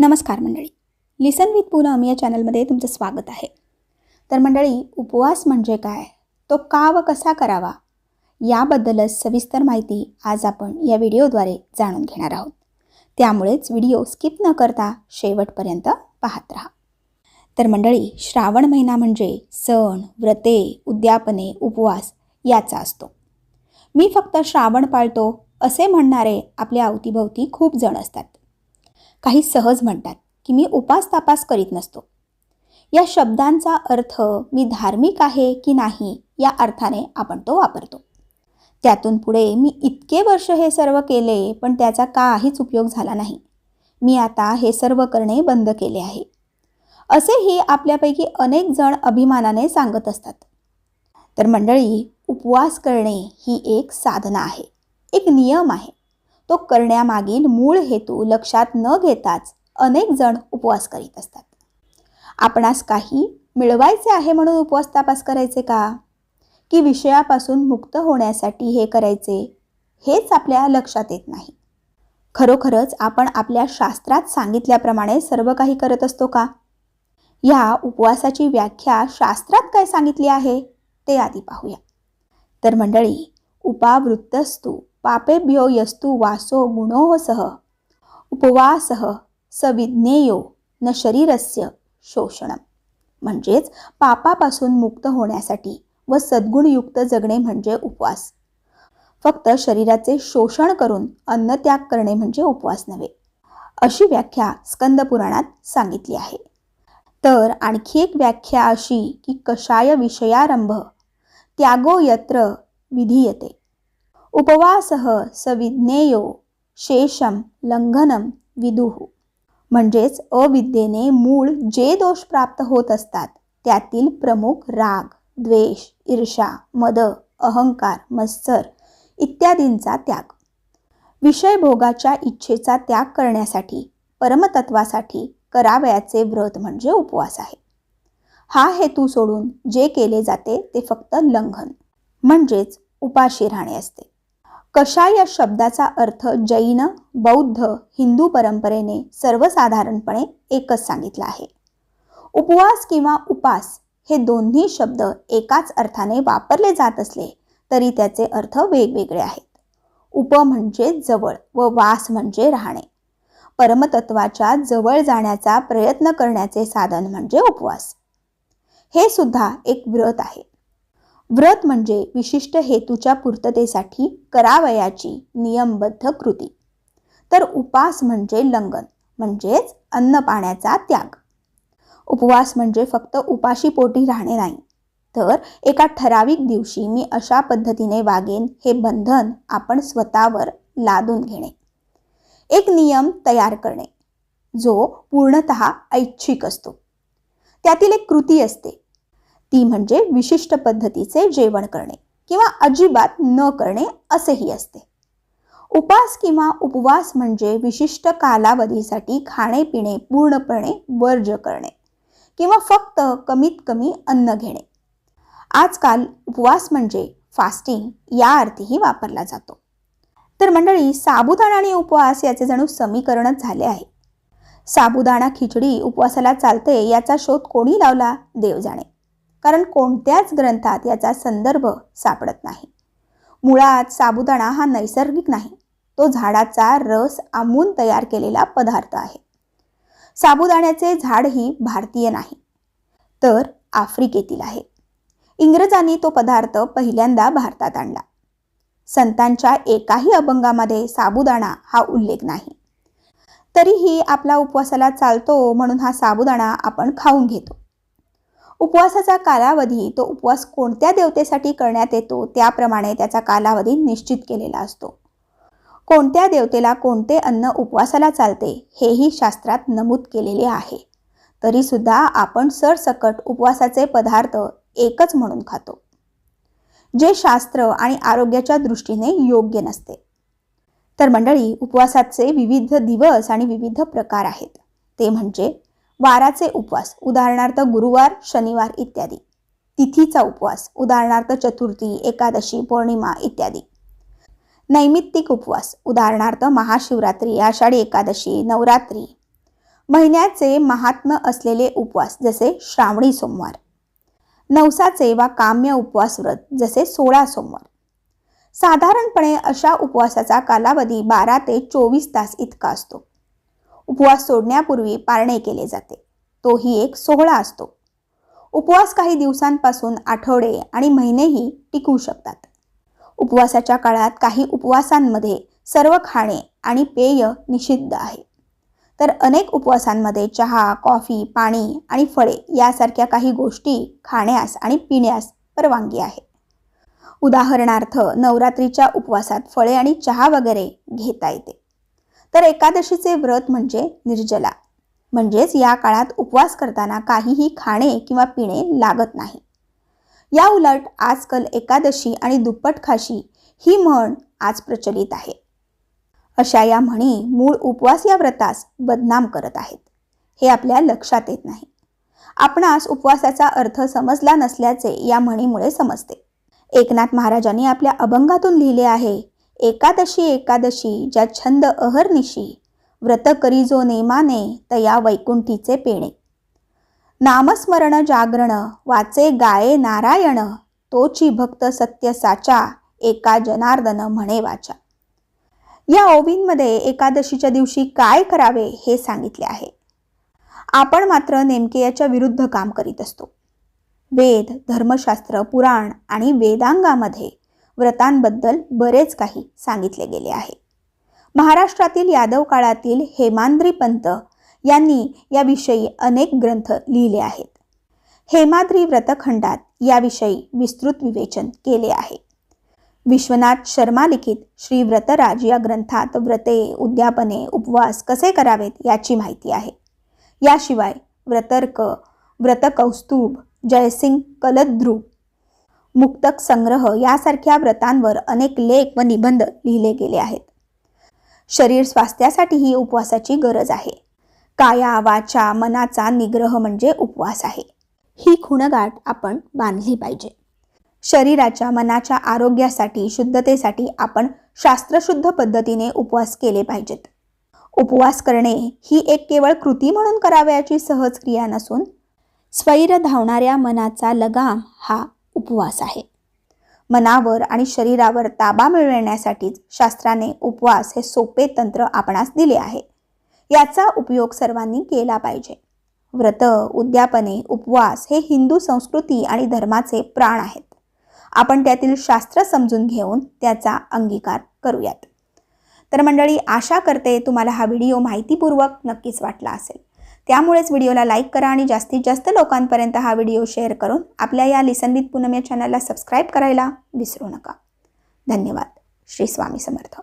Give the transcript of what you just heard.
नमस्कार मंडळी. लिसन विथ पूनम या चॅनलमध्ये तुमचं स्वागत आहे. तर मंडळी उपवास म्हणजे काय? तो का व कसा करावा? याबद्दलच सविस्तर माहिती आज आपण या व्हिडिओद्वारे जाणून घेणार आहोत. त्यामुळेच व्हिडिओ स्किप न करता शेवटपर्यंत पाहत राहा. तर मंडळी श्रावण महिना म्हणजे सण व्रते उद्यापने उपवास याचा असतो. मी फक्त श्रावण पाळतो असे म्हणणारे आपल्या अवतीभोवती खूप जण असतात. काही सहज म्हणतात की मी उपास तापास करीत नसतो. या शब्दांचा अर्थ मी धार्मिक आहे की नाही या अर्थाने आपण तो वापरतो. त्यातून पुढे मी इतके वर्ष हे सर्व केले पण त्याचा काहीच उपयोग झाला नाही. मी आता हे सर्व करणे बंद केले आहे. असेही आपल्यापैकी अनेक जण अभिमानाने सांगत असतात. तर मंडळी उपवास करणे ही एक साधना आहे एक नियम आहे. तो करण्यामागील मूळ हेतू लक्षात न घेताच अनेक जण उपवास करीत असतात. आपणास काही मिळवायचे आहे म्हणून उपवास तापास करायचे का? की विषयापासून मुक्त होण्यासाठी हे करायचे हेच आपल्या लक्षात येत नाही. खरोखरच आपण आपल्या शास्त्रात सांगितल्याप्रमाणे सर्व काही करत असतो का? या उपवासाची व्याख्या शास्त्रात काय सांगितली आहे ते आधी पाहूया. तर मंडळी उपावृत्तस्तू पापेभ्यो यस्तु वासो गुणोः सह उपवासः सविज्ञेयो न शरीरस्य शोषणम। म्हणजेच पापापासून मुक्त होण्यासाठी व सद्गुणयुक्त जगणे म्हणजे उपवास। फक्त शरीराचे शोषण करून अन्नत्याग करणे म्हणजे उपवास नव्हे अशी व्याख्या स्कंद पुराणात सांगितली आहे। तर आणखी एक व्याख्या अशी की कषाय विषयारंभ त्यागो यत्र विधीयते। उपवासह सविज्ञेयो शेषम लंघनम विदुः. म्हणजेच अविद्येने मूळ जे दोष प्राप्त होत असतात त्यातील प्रमुख राग द्वेष ईर्षा मद अहंकार मत्सर इत्यादींचा त्याग. विषयभोगाच्या इच्छेचा त्याग करण्यासाठी परमतत्वासाठी करावयाचे व्रत म्हणजे उपवास आहे. हा हेतू सोडून जे केले जाते ते फक्त लंघन म्हणजेच उपाशी राहणे असते. कशा या शब्दाचा अर्थ जैन बौद्ध हिंदू परंपरेने सर्वसाधारणपणे एकच सांगितला आहे? उपवास किंवा उपास हे दोन्ही शब्द एकाच अर्थाने वापरले जात असले तरी त्याचे अर्थ वेगवेगळे आहेत. उप म्हणजे जवळ व वास म्हणजे राहणे. परमतत्वाच्या जवळ जाण्याचा प्रयत्न करण्याचे साधन म्हणजे उपवास. हे सुद्धा एक व्रत आहे. व्रत म्हणजे विशिष्ट हेतूच्या पूर्ततेसाठी करावयाची नियमबद्ध कृती. तर उपास म्हणजे लंगन म्हणजेच अन्न पाण्याचा त्याग. उपवास म्हणजे फक्त उपाशी पोटी राहणे नाही. तर एका ठराविक दिवशी मी अशा पद्धतीने वागेन हे बंधन आपण स्वतःवर लादून घेणे. एक नियम तयार करणे जो पूर्णत ऐच्छिक असतो. त्यातील एक कृती असते ती म्हणजे विशिष्ट पद्धतीचे जेवण करणे किंवा अजिबात न करणे असेही असते. उपास किंवा उपवास म्हणजे विशिष्ट कालावधीसाठी खाणे पिणे पूर्णपणे वर्ज करणे किंवा फक्त कमीत कमी अन्न घेणे. आजकाल उपवास म्हणजे फास्टिंग या अर्थीही वापरला जातो. तर मंडळी साबुदाणा आणि उपवास याचे जणू समीकरणच झाले आहे. साबुदाणा खिचडी उपवासाला चालते याचा शोध कोणी लावला? देव जाणे. कारण कोणत्याच ग्रंथात याचा संदर्भ सापडत नाही. मुळात साबुदाणा हा नैसर्गिक नाही तो झाडाचा रस आमून तयार केलेला पदार्थ आहे. साबुदाण्याचे झाडही भारतीय नाही तर आफ्रिकेतील आहे. इंग्रजांनी तो पदार्थ पहिल्यांदा भारतात आणला. संतांच्या एकाही अभंगामध्ये साबुदाणा हा उल्लेख नाही. तरीही आपला उपवासाला चालतो म्हणून हा साबुदाणा आपण खाऊन घेतो. उपवासाचा कालावधी तो उपवास कोणत्या देवतेसाठी करण्यात येतो त्याप्रमाणे त्याचा कालावधी निश्चित केलेला असतो. कोणत्या देवतेला कोणते अन्न उपवासाला चालते हेही शास्त्रात नमूद केलेले आहे. तरीसुद्धा आपण सरसकट उपवासाचे पदार्थ एकच म्हणून खातो. जे शास्त्र आणि आरोग्याच्या दृष्टीने योग्य नसते. तर मंडळी उपवासाचे विविध दिवस आणि विविध प्रकार आहेत. ते म्हणजे वाराचे उपवास उदाहरणार्थ गुरुवार शनिवार इत्यादी. तिथीचा उपवास उदाहरणार्थ चतुर्थी एकादशी पौर्णिमा इत्यादी. नैमित्तिक उपवास उदाहरणार्थ महाशिवरात्री आषाढी एकादशी नवरात्री. महिन्याचे महात्म्य असलेले उपवास जसे श्रावणी सोमवार. नवसाचे वा काम्य उपवास व्रत जसे सोळा सोमवार. साधारणपणे अशा उपवासाचा कालावधी बारा ते चोवीस तास इतका असतो. उपवास सोडण्यापूर्वी पारणे केले जाते. तोही एक सोहळा असतो. उपवास काही दिवसांपासून आठवडे आणि महिनेही टिकू शकतात. उपवासाच्या काळात काही उपवासांमध्ये सर्व खाणे आणि पेय निषिद्ध आहे. तर अनेक उपवासांमध्ये चहा कॉफी पाणी आणि फळे यासारख्या काही गोष्टी खाण्यास आणि पिण्यास परवानगी आहे. उदाहरणार्थ नवरात्रीच्या उपवासात फळे आणि चहा वगैरे घेता येते. तर एकादशीचे व्रत म्हणजे निर्जला. म्हणजेच या काळात उपवास करताना काहीही खाणे किंवा पिणे लागत नाही. या उलट आजकाल एकादशी आणि दुप्पट खाशी ही म्हण आज प्रचलित आहे. अशा या म्हणी मूळ उपवास या व्रतास बदनाम करत आहेत. हे आपल्या लक्षात येत नाही. आपणास उपवासाचा अर्थ समजला नसल्याचे या म्हणीमुळे समजते. एकनाथ महाराजांनी आपल्या अभंगातून लिहिले आहे एकादशी एकादशी ज्या छंद अहर्निशी व्रत करी जो नेमाने तया वैकुंठीचे पेणे. नामस्मरण जागरण वाचे गाये नारायण तोची भक्त सत्य साचा एका जनार्दन म्हणे वाचा. या ओवींमध्ये एकादशीच्या दिवशी काय करावे हे सांगितले आहे. आपण मात्र नेमके याच्या विरुद्ध काम करीत असतो. वेद धर्मशास्त्र पुराण आणि वेदांगामध्ये व्रतांबद्दल बरेच काही सांगितले गेले आहे. महाराष्ट्रातील यादव काळातील हेमांद्री पंत यांनी याविषयी अनेक ग्रंथ लिहिले आहेत. हेमाद्री व्रतखंडात याविषयी विस्तृत विवेचन केले आहे. विश्वनाथ शर्मा लिखित श्री व्रतराज या ग्रंथात व्रते उद्यापने उपवास कसे करावेत याची माहिती आहे. याशिवाय व्रतर्क व्रतकौस्तुभ जयसिंग कलद्रुप मुक्तक संग्रह यासारख्या व्रतांवर अनेक लेख व निबंध लिहिले गेले आहेत. शरीर स्वास्थ्यासाठीही उपवासाची गरज आहे. काया वाचा मनाचा निग्रह म्हणजे उपवास आहे. ही खुणगाठ आपण बांधली पाहिजे. शरीराच्या मनाच्या आरोग्यासाठी शुद्धतेसाठी आपण शास्त्रशुद्ध पद्धतीने उपवास केले पाहिजेत. उपवास करणे ही एक केवळ कृती म्हणून करावयाची सहज क्रिया नसून स्वैर धावणाऱ्या मनाचा लगाम हा उपवास आहे. मनावर आणि शरीरावर ताबा मिळवण्यासाठीच शास्त्राने उपवास हे सोपे तंत्र आपणास दिले आहे. याचा उपयोग सर्वांनी केला पाहिजे. व्रत उद्यापने उपवास हे हिंदू संस्कृती आणि धर्माचे प्राण आहेत. आपण त्यातील शास्त्र समजून घेऊन त्याचा अंगीकार करूयात. तर मंडळी आशा करते तुम्हाला हा व्हिडिओ माहितीपूर्वक नक्कीच वाटला असेल. त्यामुळेच व्हिडिओला लाईक करा आणि जास्तीत जास्त लोकांपर्यंत हा व्हिडिओ शेअर करून आपल्या या लिसन विथ पूनम या चॅनलला सबस्क्राईब करायला विसरू नका. धन्यवाद. श्री स्वामी समर्थ.